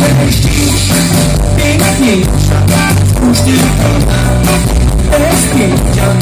Gdybyś dziś piękniejsza Puszczy kota Bez pięcia